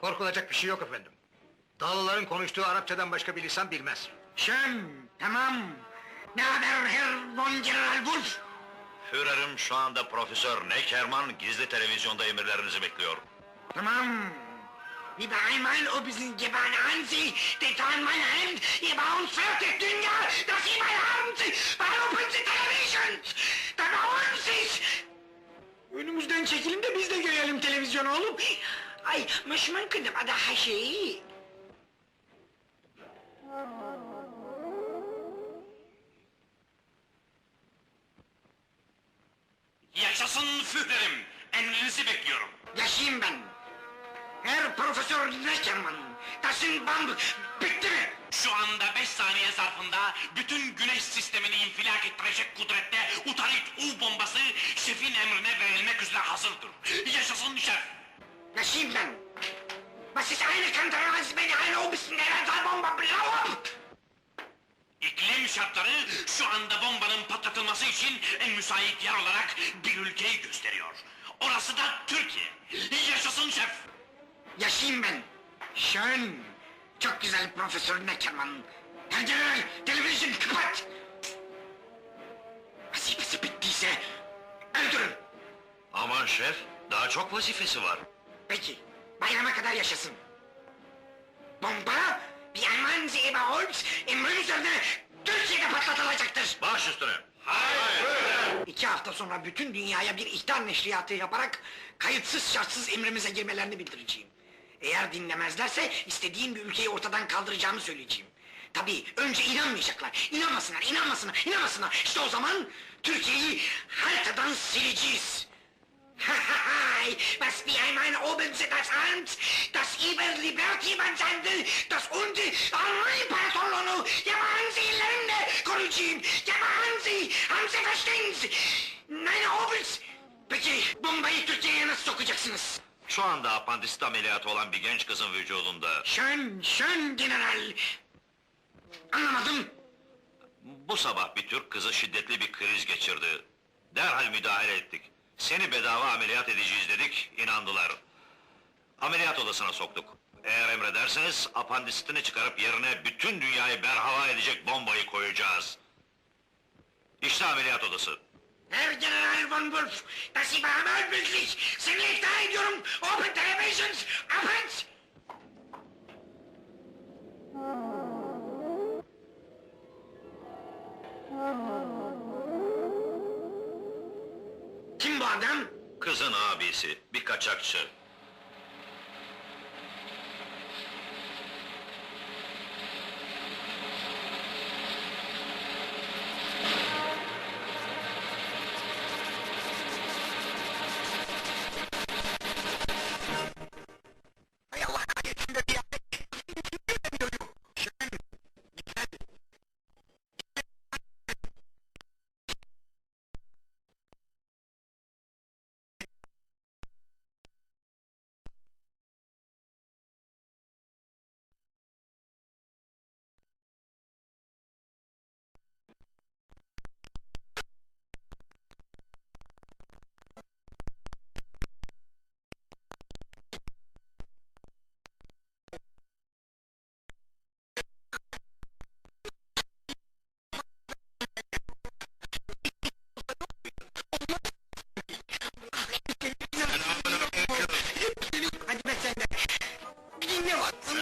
Korkulacak bir şey yok efendim. Dağlıların konuştuğu Arapçadan başka bir lisan bilmez. Schön, tamam. Ne haber Herr von General Wolf? Führerim şu anda Profesör Neckerman gizli televizyonda emirlerinizi bekliyor. Tamam. Wie bei einmal ob es ein Gewann an Sie, getan mein Hand, ihr bei uns fertig, Dünya, dass Sie mal haben Sie, warum Sie Television? Da bauen Sie Önümüzden çekilin de biz de görelim televizyonu oğlum. Ay, mش ممكن نبقى ده حشي. Yaşasın Führerim! Emrinizi bekliyorum. Yaşayayım ben. Herr Profesör Neckerman, taşın band bitti mi? Şu anda beş saniye zarfında bütün güneş sistemini infilak ettirecek kudrette Utarit U bombası şefin emrine verilmek üzere hazırdır. Yaşayayım ben. Was ist eine Kantere, als wenn eine obersten Elementalbombe blauert? İklim şartları şu anda bombanın patlatılması için en müsait yer olarak bir ülkeyi gösteriyor. Orası da Türkiye. Yaşasın şef! Yaşayayım ben. Schön. Çok güzel Profesör Neckerman. General, televizyon kapat! Vazifesi bittiyse öldürün. Aman şef, daha çok vazifesi var. Peki, bayrama kadar yaşasın. Bomba, bir Alman Eberholz emrin üzerine Türkiye'de patlatılacaktır. Baş üstüne. İki hafta sonra bütün dünyaya bir ihtar neşriyatı yaparak kayıtsız şartsız emrimize girmelerini bildireceğim. Eğer dinlemezlerse istediğim bir ülkeyi ortadan kaldıracağımı söyleyeceğim. Tabii önce inanmayacaklar. İnanmasınlar, inanmasınlar, inanmasınlar. İşte o zaman Türkiye'yi haritadan sileceğiz. Hahaha! Was wie einmal oben sie das Amt, das über Liberty sende, das unten Alman İmparatorluğunu yaman zihirlerimle koruyacağım. Yaman zih! Haben Sie verstehen Sie? Meine Obels! Peki bombayı Türkiye'ye nasıl sokacaksınız? Şu anda apandisit ameliyatı olan bir genç kızın vücudunda. Schön, schön general! Anlamadım. Bu sabah bir Türk kızı şiddetli bir kriz geçirdi. Derhal müdahale ettik. Seni bedava ameliyat edeceğiz dedik, inandılar. Ameliyat odasına soktuk. Eğer emrederseniz apandisitini çıkarıp yerine bütün dünyayı berhava edecek bombayı koyacağız. İşte ameliyat odası. Herr General von Wolf, das Sie behandeln wirklich! Seni ikna ediyorum! Open televisions! Open! Kim bu adam? Kızın abisi, bir kaçakçı.